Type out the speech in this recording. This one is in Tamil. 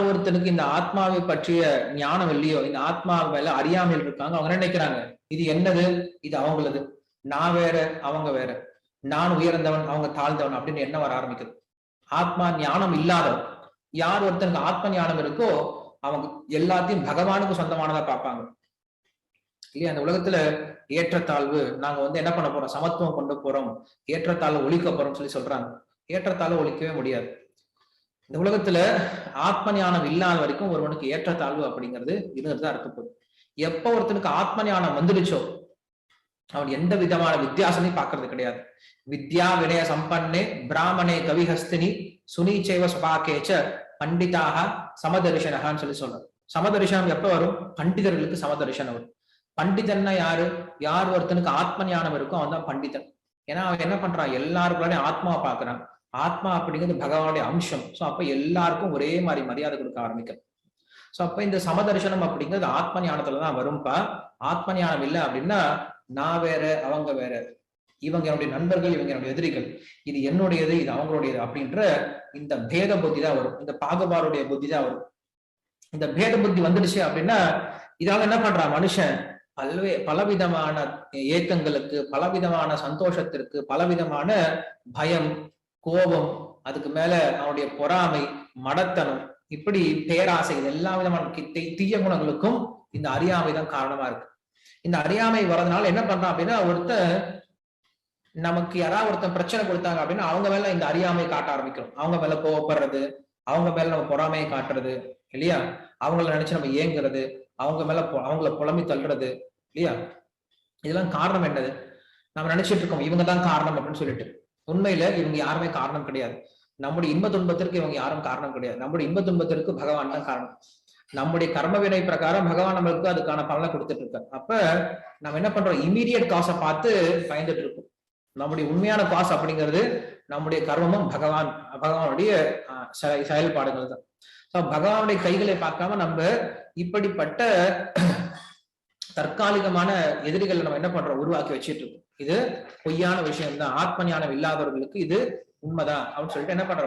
ஒருத்தனுக்கு இந்த ஆத்மாவை பற்றிய ஞானம் இல்லையோ இந்த ஆத்மா மேல அறியாமையில் இருக்காங்க அவங்க என்ன நினைக்கிறாங்க? இது என்னது? இது அவங்களது. நான் வேற அவங்க வேற. நான் உயர்ந்தவன் அவங்க தாழ்ந்தவன் அப்படின்னு என்ன வர ஆரம்பிக்குது. ஆத்மா ஞானம் இல்லாதவன். யார் ஒருத்தனுக்கு ஆத்ம ஞானம் இருக்கோ அவங்க எல்லாத்தையும் பகவானுக்கு சொந்தமானதா பார்ப்பாங்க. இல்லையா? அந்த உலகத்துல ஏற்றத்தாழ்வு நாங்க வந்து என்ன பண்ண போறோம்? சமத்துவம் கொண்டு போறோம். ஏற்றத்தாழ்வு ஒழிக்க போறோம்னு சொல்லி சொல்றாங்க. ஏற்றத்தாழ்வு ஒழிக்கவே முடியாது. இந்த உலகத்துல ஆத்ம ஞானம் இல்லாத வரைக்கும் ஒருவனுக்கு ஏற்றத்தாழ்வு அப்படிங்கிறது இருந்துட்டு தான் இருக்க எப்ப ஒருத்தனுக்கு ஆத்ம ஞானம் வந்துடுச்சோ அவன் எந்த விதமான வித்தியாசமே பாக்குறது கிடையாது. வித்யா வினய சம்பன்னே பிராமணே கவிஹஸ்தினி சுனிச்சைவ சுபாக்கேச்ச பண்டிதாக சமதரிசனகான்னு சொல்லி சொல்றாரு. சமதரிசனம் எப்ப வரும்? பண்டிதர்களுக்கு சமதரிசனம் வரும். பண்டிதன்னா யாரு? யார் ஒருத்தனுக்கு ஆத்ம ஞானம் இருக்கோ அவன் தான் பண்டிதன். ஏன்னா அவன் என்ன பண்றான்? எல்லாருக்குள்ளாரையும் ஆத்மாவை பாக்குறான் ஆத்மா அப்படிங்கிறது பகவானுடைய அம்சம். ஸோ அப்போ எல்லாருக்கும் ஒரே மாதிரி மரியாதை கொடுக்க ஆரம்பிக்கும். ஸோ அப்போ இந்த சமதர்சனம் அப்படிங்கிறது ஆத்ம ஞானத்துலதான் வரும்பா ஆத்ம ஞானம் இல்லை அப்படின்னா நான் வேற அவங்க வேற. இவங்க என்னுடைய நண்பர்கள் இவங்க என்னுடைய எதிரிகள். இது என்னுடையது இது அவங்களுடையது அப்படின்ற இந்த பேத புத்தி தான் வரும். இந்த பாகுபாடுடைய புத்தி தான் வரும். இந்த பேத புத்தி வந்துடுச்சு அப்படின்னா இதால என்ன பண்றான் மனுஷன்? பல்வே பலவிதமான ஏக்கங்களுக்கு பலவிதமான சந்தோஷத்திற்கு பலவிதமான பயம் கோபம் அதுக்கு மேல அவனுடைய பொறாமை மடத்தனம் இப்படி பேராசை இது எல்லா விதமான கித்தை தீய குணங்களுக்கும் இந்த அறியாமை தான் காரணமா இருக்கு. இந்த அறியாமை வர்றதுனால என்ன பண்றான் அப்படின்னா ஒருத்தன் நமக்கு யாராவது ஒருத்தன் பிரச்சனை கொடுத்தாங்க அப்படின்னா அவங்க மேல இந்த அறியாமை காட்ட ஆரம்பிக்கிறோம். அவங்க மேல கோவப்படுறது அவங்க மேல நம்ம பொறாமையை காட்டுறது இல்லையா? அவங்கள நினைச்சு நம்ம ஏங்குறது அவங்க மேல அவங்கள புலம்பி தள்ளுறது இல்லையா? இதெல்லாம் காரணம் என்னது? நம்ம நினைச்சிட்டு இருக்கோம் இவங்க தான் காரணம் அப்படின்னு சொல்லிட்டு. உண்மையில இவங்க யாருமே காரணம் கிடையாது. நம்முடைய இன்ப துன்பத்திற்கு இவங்க யாரும் காரணம் கிடையாது. நம்முடைய இன்ப துன்பத்திற்கு பகவான் தான் காரணம். நம்முடைய கர்ம வினை பிரகாரம் பகவான் நம்மளுக்கு அதுக்கான பலனை கொடுத்துட்டு இருக்காரு. அப்ப நம்ம என்ன பண்றோம்? இமீடியட் காசை பார்த்து பயந்துட்டு இருக்கோம். நம்முடைய உண்மையான காசு அப்படிங்கிறது நம்முடைய கர்மமும் பகவான் பகவானுடைய ஆஹ், செயல்பாடுகள் தான். பகவானுடைய கைகளை பார்க்காம நம்ம இப்படிப்பட்ட தற்காலிகமான எதிரிகளை நம்ம என்ன பண்றோம்? உருவாக்கி வச்சிட்டு இருக்கோம். இது பொய்யான விஷயம் தான் ஆத்ம ஞானம் இல்லாதவர்களுக்கு இது உண்மைதான். அப்படின்னு சொல்லிட்டு என்ன பண்ற